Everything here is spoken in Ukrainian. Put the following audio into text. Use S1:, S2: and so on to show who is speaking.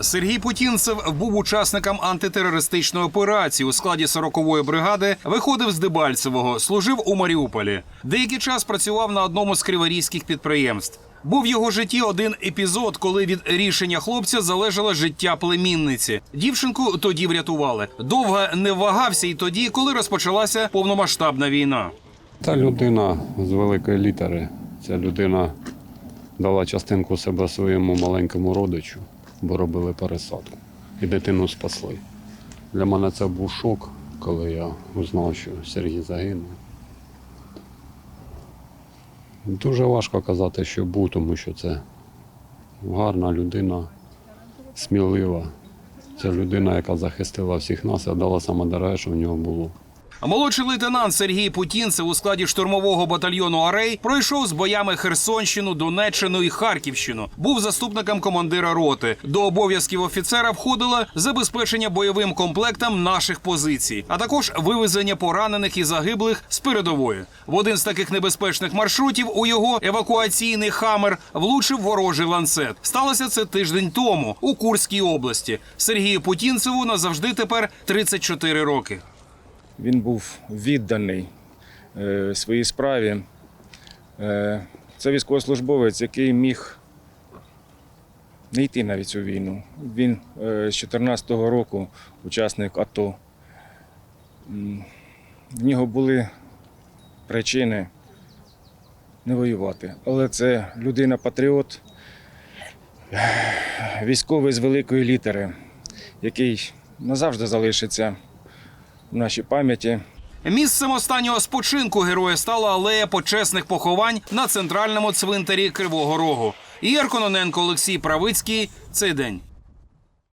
S1: Сергій Путінцев був учасником антитерористичної операції у складі 40-ї бригади. Виходив з Дебальцевого, служив у Маріуполі. Деякий час працював на одному з криворізьких підприємств. Був в його житті один епізод, коли від рішення хлопця залежало життя племінниці. Дівчинку тоді врятували. Довго не вагався і тоді, коли розпочалася повномасштабна війна.
S2: Та людина з великої літери. Ця людина дала частинку себе своєму маленькому родичу, бо робили пересадку. І дитину спасли. Для мене це був шок, коли я узнав, що Сергій загинув. Дуже важко казати, що був, тому що це гарна людина, смілива. Це людина, яка захистила всіх нас і дала саме дороге, що в нього було.
S1: Молодший лейтенант Сергій Путінцев у складі штурмового батальйону Арей пройшов з боями Херсонщину, Донеччину і Харківщину. Був заступником командира роти. До обов'язків офіцера входило забезпечення бойовим комплектом наших позицій, а також вивезення поранених і загиблих з передової. В один з таких небезпечних маршрутів у його евакуаційний хамер влучив ворожий ланцет. Сталося це тиждень тому у Курській області. Сергію Путінцеву назавжди тепер 34 роки.
S3: Він був відданий е, своїй справі. Е, це військовослужбовець, який міг не йти навіть у війну. Він е, з 2014 року учасник АТО. В нього були причини не воювати. Але це людина-патріот, військовий з великої літери, який назавжди залишиться в нашій пам'яті.
S1: Місцем останнього спочинку героя стала алея почесних поховань на центральному цвинтарі Кривого Рогу. Ігор Кононенко, Олексій Правицький. Цей день.